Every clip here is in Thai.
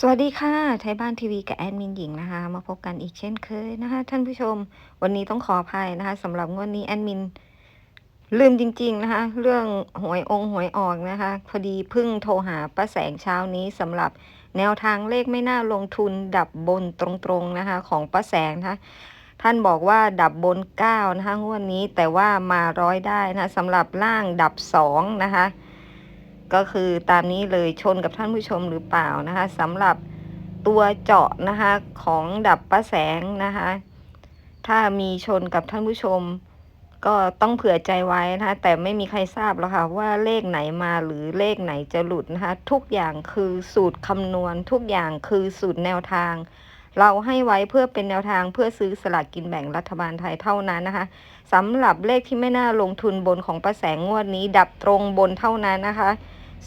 สวัสดีค่ะ ไทยบ้านทีวีกับแอดมินหญิงนะคะ มาพบกันอีกเช่นเคยนะคะ ท่านผู้ชม วันนี้ต้องขออภัยนะคะสำหรับงวดนี้แอดมิน ลืมจริง ๆ นะคะ เรื่องหวยองค์หวยออกนะคะ พอดีเพิ่งโทรหาป้าแสงเช้านี้สำหรับแนวทางเลขไม่น่าลงทุนดับบนตรงๆนะคะ ของป้าแสงนะคะท่านบอกว่าดับบน 9 นะคะงวดนี้แต่ว่ามาร้อยได้นะสำหรับล่างดับ2นะคะ ก็คือตามนี้เลยชนกับท่านผู้ชมหรือเปล่านะคะสำหรับตัวเจาะนะคะของดับประแสงนะคะถ้ามีชนกับท่านผู้ชม ก็ต้องเผื่อใจไว้นะคะแต่ไม่มีใครทราบหรอกค่ะว่าเลขไหนมาหรือเลขไหนจะหลุดนะคะทุกอย่างคือสูตรคำนวณ ทุกอย่างคือสูตรแนวทาง เราให้ไว้เพื่อเป็นแนวทางเพื่อซื้อสลากกินแบ่งรัฐบาลไทยเท่านั้นนะคะสำหรับเลขที่ไม่น่าลงทุนบนของประแสงงวดนี้ ดับตรงบนเท่านั้นนะคะ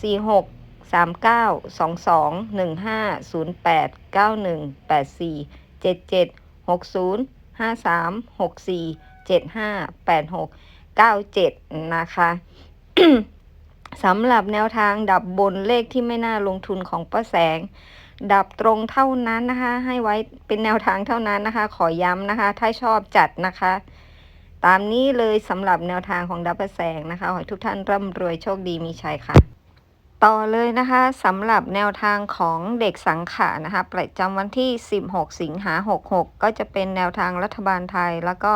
สี่หกสามเก้าสองสองหนึ่งห้าศูนย์แปดเก้าหนึ่งแปดสี่เจ็ดเจ็ดหกศูนย์ห้าสามหกสี่เจ็ดห้าแปดหกเก้าเจ็ดนะคะสำหรับแนวทางดับบนเลขที่ไม่น่าลงทุนของป้าแสง ดับตรงเท่านั้นนะคะ ให้ไว้เป็นแนวทางเท่านั้นนะคะ ขอย้ำนะคะ ถ้าชอบจัดนะคะ ตามนี้เลยสำหรับแนวทางของดับเบิลแสงนะคะ ขอให้ทุกท่านร่ำรวยโชคดีมีชัยค่ะ ต่อเลยนะคะสำหรับแนวทางของเด็กสังขารนะคะประจำวันที่ 16 สิงหา 66 ก็จะเป็นแนวทางรัฐบาลไทยแล้วก็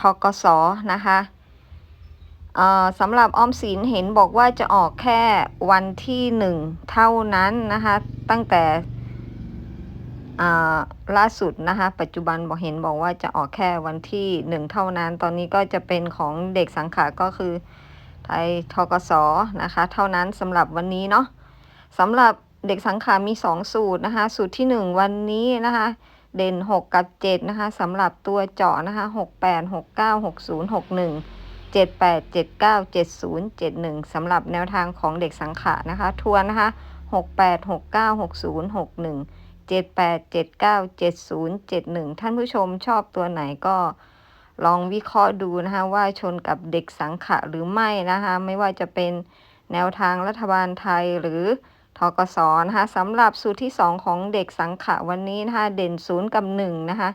ทกสนะคะเอ่อสำหรับออมสินเห็นบอกว่าจะออกแค่วันที่หนึ่งเท่านั้นนะคะตั้งแต่ล่าสุดนะคะปัจจุบันบอกเห็นบอกว่าจะออกแค่วันที่หนึ่งเท่านั้น ตอนนี้ก็จะเป็นของเด็กสังขารก็คือ ไทยทกสนะคะ เท่านั้นสำหรับวันนี้เนาะสำหรับเด็กสังขารมี 2 สูตรนะคะ สูตรที่ 1 วันนี้นะคะ เด่น 6 กับ 7 นะคะสำหรับตัวเจาะนะคะ 68 69 60 61 78 79 70 71สำหรับแนวทางของเด็กสังขารนะคะ ทวนนะคะ 68 69 60 61 78 79 70 71 ท่านผู้ชมชอบตัวไหนก็ ลองวิเคราะห์ดูนะคะว่าชนกับเด็กสังขะหรือไม่นะคะไม่ว่าจะเป็นแนวทางรัฐบาลไทยหรือทกสนะคะสำหรับสูตรที่ 2 ของเด็กสังขะวันนี้นะคะเด่นศูนย์กับ1นะคะ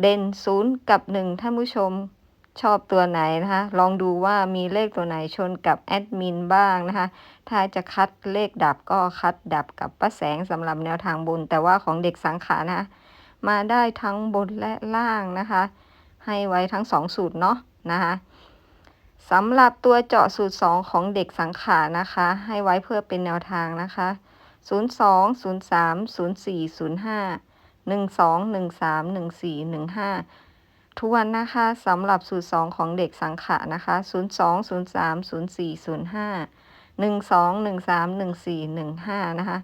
เด่นศูนย์กับ 1 ท่านผู้ชมชอบตัวไหนนะคะลองดูว่ามีเลขตัวไหนชนกับแอดมินบ้างนะคะถ้าจะคัดเลขดับก็คัดดับกับป้าแสงสำหรับแนวทางบน แต่ว่าของเด็กสังขารนะคะมาได้ทั้งบนและล่างนะคะ ให้ไว้ทั้ง 2 สูตรเนาะนะคะสำหรับตัวเจาะสูตร 2 ของเด็กสังขารนะคะ ให้ไว้เพื่อเป็นแนวทางนะคะ 02 03 04 05 12 13 14 15 ทวนนะคะสำหรับสูตร 2 ของเด็กสังขารนะคะ 02 03 04 05 12 13 14 15 นะคะ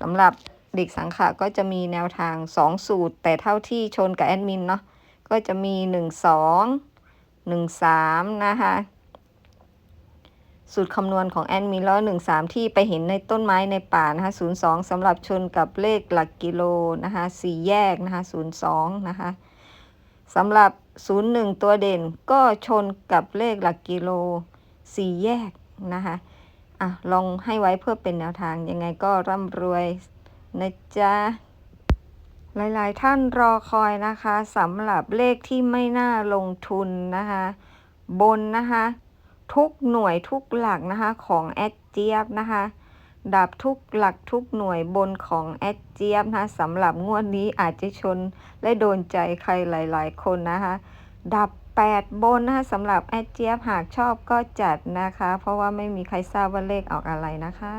สำหรับเด็กสังขารก็จะมีแนวทาง 2 สูตร แต่เท่าที่ชนกับแอดมินเนาะ ก็จะมี 1 2 1 3 นะคะ สูตรคำนวณของแอดมินแล้ว1 3 ที่ไปเห็นในต้นไม้ในป่านะคะ 02สำหรับชนกับเลขหลักกิโลนะคะสี่แยกนะคะ 02 นะคะสำหรับ 01 ตัวเด่นก็ชนกับเลขหลักกิโลสี่แยกนะคะอะลองให้ไว้เพื่อเป็นแนวทางยังไงก็ร่ำรวยนะจ๊ะ หลาย ๆ ท่านรอคอยนะคะสำหรับเลขที่ไม่น่าลงทุนนะคะ บนนะคะ ทุกหน่วยทุกหลักนะคะของแอดเจี๊ยบนะคะดับทุกหลักทุกหน่วยบนของแอดเจี๊ยบนะคะสำหรับงวดนี้อาจจะชนและโดนใจใครหลาย ๆ คนนะคะ ดับ 8 บนนะคะสำหรับแอดเจี๊ยบหากชอบก็จัดนะคะ เพราะว่าไม่มีใครทราบว่าเลขออกอะไรนะคะ